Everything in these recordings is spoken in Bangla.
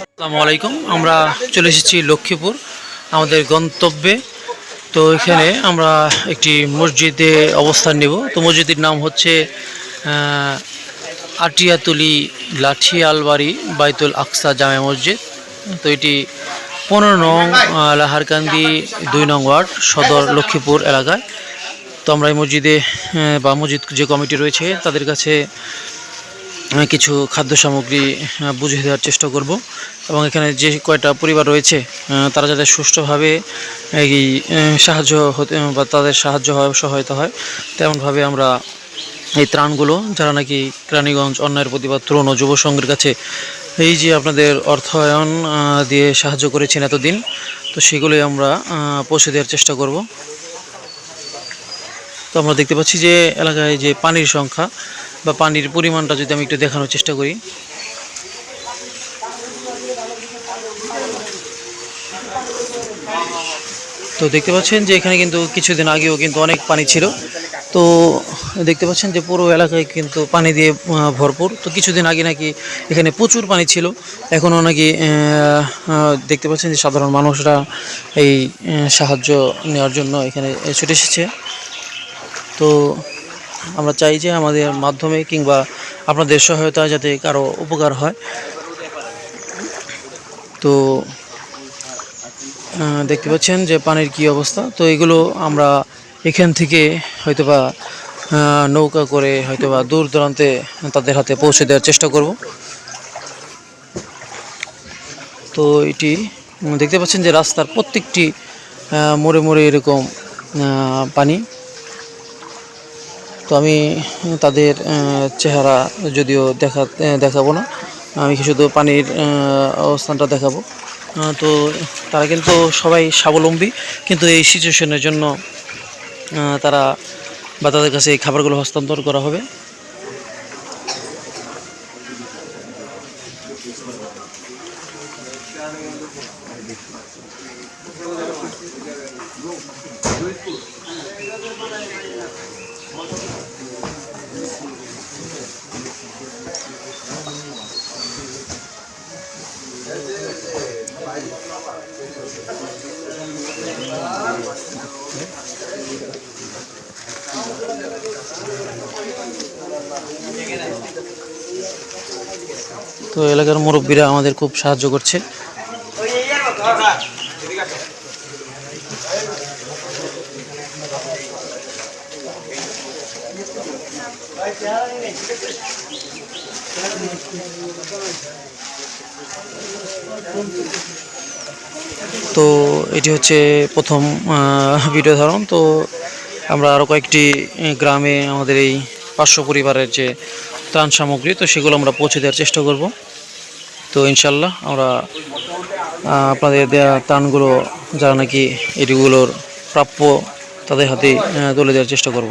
আসসালামু আলাইকুম, আমরা চলে এসেছি লক্ষ্মীপুর, আমাদের গন্তব্যে। তো এখানে আমরা একটি মসজিদে অবস্থান নেব। তো মসজিদের নাম হচ্ছে আটিয়াতুলি লাঠি আলবাড়ি বাইতুল আকসা জামে মসজিদ। তো এটি পনেরো নং লাহারকান্দি, দুই নং ওয়ার্ড, সদর লক্ষ্মীপুর এলাকায়। তো আমরা এই মসজিদে বা মসজিদ যে কমিটি রয়েছে, তাদের কাছে কিছু খাদ্য সামগ্রী বুঝিয়ে দেওয়ার চেষ্টা করব। এবং এখানে যে কয়টা পরিবার রয়েছে তারা যাতে সুষ্ঠুভাবে এই সাহায্য হতে, বা তাদের সাহায্য হয়, সহায়তা হয়, তেমনভাবে আমরা এই ত্রাণগুলো, যারা নাকি কেরানীগঞ্জ অন্যায়ের প্রতিবাদ তরুণ ও যুব সংঘের কাছে এই যে আপনাদের অর্থায়ন দিয়ে সাহায্য করেছেন এতদিন, তো সেগুলোই আমরা পৌঁছে দেওয়ার চেষ্টা করব। তো আমরা দেখতে পাচ্ছি যে এলাকায় যে পানির সংখ্যা বা পানির পরিমাণটা যদি আমি একটু দেখানোর চেষ্টা করি। তো দেখতে পাচ্ছেন যে এখানে কিন্তু কিছুদিন আগেও কিন্তু অনেক পানি ছিল। তো দেখতে পাচ্ছেন যে পুরো এলাকায় কিন্তু পানি দিয়ে ভরপুর। তো কিছুদিন আগে নাকি এখানে প্রচুর পানি ছিল। এখনও নাকি দেখতে পাচ্ছেন যে সাধারণ মানুষরা এই সাহায্য নেওয়ার জন্য এখানে ছুটে এসেছে। তো আমরা চাই যে আমাদের মাধ্যমে কিংবা আপনাদের সহায়তা যাতে কারও উপকার হয়। তো দেখতে পাচ্ছেন যে পানির কি অবস্থা। তো এগুলো আমরা এখান থেকে হয়তোবা নৌকা করে হয়তোবা দূর দূরান্তে তাদের হাতে পৌঁছে দেওয়ার চেষ্টা করব। তো এটি দেখতে পাচ্ছেন যে রাস্তার প্রত্যেকটি মোড়ে মোড়ে এরকম পানি। তো আমি তাদের চেহারা যদিও দেখা দেখাবো না, আমি শুধু পানির অবস্থানটা দেখাবো। তো তারা কিন্তু সবাই স্বাবলম্বী, কিন্তু এই সিচুয়েশনের জন্য তারা বা তাদের কাছে এই খাবারগুলো হস্তান্তর করা হবে। তো এলাকার মুরব্বীরা আমাদের খুব সাহায্য করছে। তো এটি হচ্ছে প্রথম ভিডিও ধারণ। তো আমরা আরও কয়েকটি গ্রামে আমাদের এই পাঁচশো পরিবারের যে ত্রাণ সামগ্রী, তো সেগুলো আমরা পৌঁছে দেওয়ার চেষ্টা করব। তো ইনশাল্লাহ আমরা আপনাদের দেওয়া ত্রাণগুলো যারা নাকি এটিগুলোর প্রাপ্য, তাদের হাতে তুলে দেওয়ার চেষ্টা করব।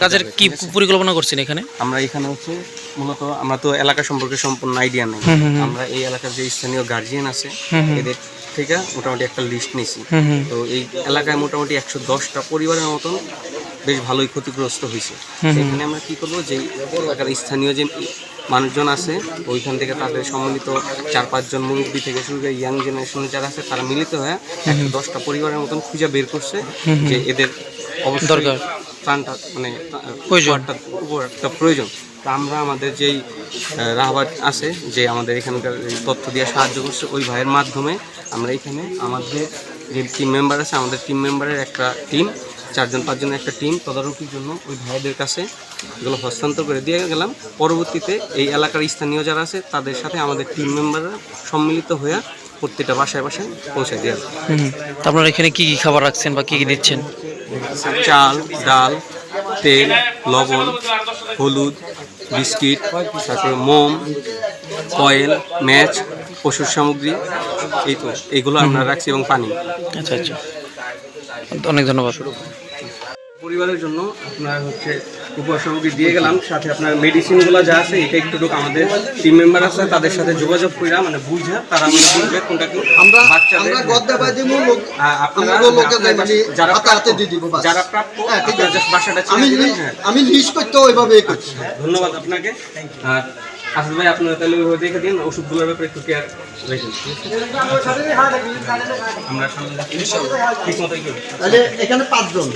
কাজের কি পরিকল্পনা করছেন এখানে আমরা এখানে হচ্ছে মূলত আমরা তো এলাকা সম্পর্কে সম্পূর্ণ আইডিয়া নেই। আমরা এই এলাকার যে স্থানীয় গার্জিয়ান আছে। এদের থেকে মোটামুটি একটা লিস্ট নিয়েছি তো এই এলাকায় মোটামুটি একশো দশটা পরিবারের মতন বেশ ভালোই ক্ষতিগ্রস্ত হয়েছে। সেখানে আমরা কি করব যে এলাকার স্থানীয় যে মানুষজন আছে ওইখান থেকে তাদের সম্মিলিত চার পাঁচজন মুরব্বী থেকে শুরু করে ইয়াং জেনারেশনের যারা আছে তারা মিলিত হয়ে দশটা পরিবারের মতন খুঁজে বের করছে যে এদের দরকার। ত্রাণটা মানে প্রয়োজন। উপহারটা উপর একটা প্রয়োজন তা আমরা আমাদের যেই রাহবার আছে যে আমাদের এখানকার তথ্য দিয়ে সাহায্য করছে ওই ভাইয়ের মাধ্যমে আমরা এখানে আমাদের যে টিম মেম্বার আছে আমাদের টিম মেম্বারের একটা টিম চারজন পাঁচজনের একটা টিম তদারকির জন্য ওই ভাইদের কাছে এগুলো হস্তান্তর করে দিয়ে গেলাম। পরবর্তীতে এই এলাকার স্থানীয় যারা আছে তাদের সাথে আমাদের টিম মেম্বাররা সম্মিলিত হয়ে প্রত্যেকটা বাসায় বাসায় পৌঁছে দিয়ে আপনারা এখানে কি কি খাবার রাখছেন বা কি কি দিচ্ছেন? চাল ডাল তেল লবণ হলুদ বিস্কিট তারপরে মোম কয়েল ম্যাচ পশুর সামগ্রী এই তো এগুলো আমরা রাখছি এবং পানি। আচ্ছা আচ্ছা। অনেক ধন্যবাদ। পরিবারের জন্য আপনার হচ্ছে উপহার সামগ্রী দিয়ে গেলাম সাথে আপনার মেডিসিনগুলো যা আছে এটা একটু আমাদের টিম মেম্বার আছে তাদের সাথে যোগাযোগ করে মানে বুঝে তারা মানে বুঝবে কোনটা কি। আমরা আমরা গদ্দা দিমু লোক আপনারা লোকে যাই মানে যারা হাতে দিয়ে দিব। যারা প্রাপ্য হ্যাঁ, ঠিক আছে। বাসাটা আমি হ্যাঁ। আমি লিস্ট করতে ওইভাবে করছি। ধন্যবাদ আপনাকে। আর আসল ভাই আপনারা তাহলে ওইভাবে দেখে দিন ওষুধগুলোর ব্যাপারে একটু কেয়ার রেখেন আমরা সামনে ঠিক মতোই করি তাহলে এখানে পাঁচজন।